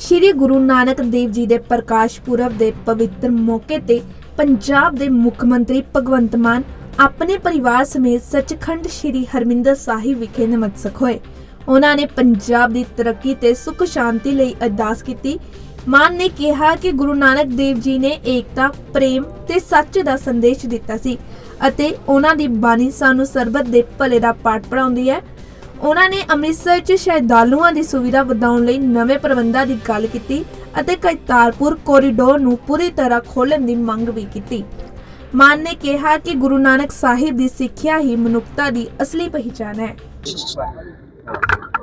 ਸ਼੍ਰੀ ਗੁਰੂ ਨਾਨਕ ਦੇਵ ਜੀ ਦੇ ਪ੍ਰਕਾਸ਼ ਪੁਰਬ ਦੇ ਪਵਿੱਤਰ ਮੌਕੇ ਤੇ ਪੰਜਾਬ ਦੇ ਮੁੱਖ ਮੰਤਰੀ ਭਗਵੰਤ ਮਾਨ ਆਪਣੇ ਪਰਿਵਾਰ ਸਮੇਤ ਸੱਚਖੰਡ ਸ਼੍ਰੀ ਹਰਮਿੰਦਰ ਸਾਹਿਬ ਵਿਖੇ ਨਮਸਤਕ ਹੋਏ। ਉਹਨਾਂ ਨੇ ਪੰਜਾਬ ਦੀ ਤਰੱਕੀ ਤੇ ਸੁਖ ਸ਼ਾਂਤੀ ਲਈ ਅਰਦਾਸ ਕੀਤੀ। ਮਾਨ ਨੇ ਕਿਹਾ ਕਿ ਗੁਰੂ ਨਾਨਕ ਦੇਵ ਜੀ ਨੇ ਏਕਤਾ, ਪ੍ਰੇਮ ਤੇ ਸੱਚ ਦਾ ਸੰਦੇਸ਼ ਦਿੱਤਾ ਸੀ ਅਤੇ ਉਹਨਾਂ ਦੀ ਬਾਣੀ ਸਾਨੂੰ ਸਰਬਤ ਦੇ ਭਲੇ ਦਾ ਪਾਠ ਪੜਾਉਂਦੀ ਹੈ। ਉਹਨਾਂ ਨੇ ਅੰਮ੍ਰਿਤਸਰ 'ਚ ਸ਼ਰਧਾਲੂਆਂ ਦੀ ਸੁਵਿਧਾ ਵਧਾਉਣ ਲਈ ਨਵੇਂ ਪ੍ਰਬੰਧਾਂ ਦੀ ਗੱਲ ਕੀਤੀ ਅਤੇ ਕਰਤਾਰਪੁਰ ਕੋਰੀਡੋਰ ਨੂੰ ਪੂਰੀ ਤਰ੍ਹਾਂ ਖੋਲ੍ਹਣ ਦੀ ਮੰਗ ਵੀ ਕੀਤੀ। ਮਾਨ ਨੇ ਕਿਹਾ ਕਿ ਗੁਰੂ ਨਾਨਕ ਸਾਹਿਬ ਦੀ ਸਿੱਖਿਆ ਹੀ ਮਨੁੱਖਤਾ ਦੀ ਅਸਲੀ ਪਹਿਚਾਨ ਹੈ।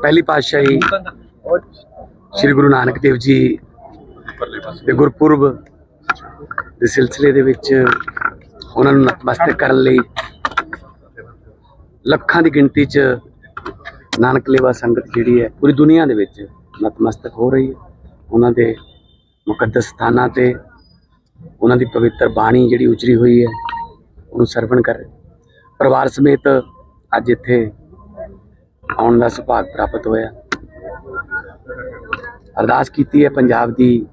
ਪਹਿਲੀ ਪਾਤਸ਼ਾਹੀ ਸ੍ਰੀ ਗੁਰੂ ਨਾਨਕ ਦੇਵ ਜੀ ਦੇ ਗੁਰਪੁਰਬ ਦੇ ਸਿਲਸਿਲੇ ਦੇ ਵਿੱਚ ਉਹਨਾਂ ਨੂੰ ਨਤਮਸਤਕ ਕਰਨ ਲਈ ਲੱਖਾਂ ਦੀ ਗਿਣਤੀ 'ਚ ਨਾਨਕ ਲੇਵਾ ਸੰਗਤ ਜਿਹੜੀ ਹੈ, ਪੂਰੀ ਦੁਨੀਆ ਦੇ ਵਿੱਚ ਨਤਮਸਤਕ ਹੋ ਰਹੀ ਹੈ। ਉਹਨਾਂ ਦੇ ਮੁਕੱਦਸ ਸਥਾਨਾਂ ਤੇ ਉਹਨਾਂ ਦੀ ਪਵਿੱਤਰ ਬਾਣੀ ਜਿਹੜੀ ਉਚਰੀ ਹੋਈ ਹੈ, ਉਹਨੂੰ ਸਰਵਣ ਕਰ। ਪਰਿਵਾਰ ਸਮੇਤ ਅੱਜ ਇੱਥੇ ਆਉਣ ਦਾ ਸੁਭਾਗ ਪ੍ਰਾਪਤ ਹੋਇਆ। ਅਰਦਾਸ ਕੀਤੀ ਹੈ ਪੰਜਾਬ ਦੀ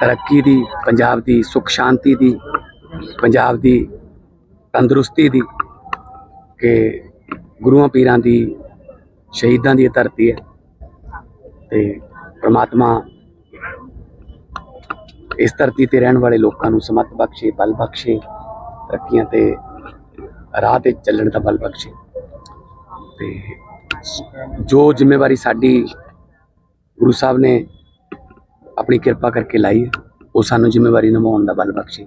ਤਰੱਕੀ ਦੀ, ਪੰਜਾਬ ਦੀ ਸੁਖ ਸ਼ਾਂਤੀ ਦੀ, ਪੰਜਾਬ ਦੀ ਤੰਦਰੁਸਤੀ ਦੀ ਕਿ ਗੁਰੂਆਂ ਪੀਰਾਂ ਦੀ ਸ਼ਹੀਦਾਂ ਦੀ ਇਹ ਧਰਤੀ ਹੈ। ਤੇ ਪ੍ਰਮਾਤਮਾ ਇਸ ਧਰਤੀ ਤੇ ਰਹਿਣ ਵਾਲੇ ਲੋਕਾਂ ਨੂੰ ਸਮਤ ਬਖਸ਼ੇ, ਬਲ ਬਖਸ਼ੇ, ਤਰੱਕੀਆਂ ਤੇ ਰਾਹ ਤੇ ਚੱਲਣ ਦਾ ਬਲ ਬਖਸ਼ੇ। ਤੇ ਜੋ ਜ਼ਿੰਮੇਵਾਰੀ ਸਾਡੀ ਗੁਰੂ ਸਾਹਿਬ ਨੇ ਆਪਣੀ ਕਿਰਪਾ ਕਰਕੇ ਲਾਈ ਉਹ ਸਾਨੂੰ ਜ਼ਿੰਮੇਵਾਰੀ ਨਿਭਾਉਣ ਦਾ ਬਲ ਬਖਸ਼ੇ।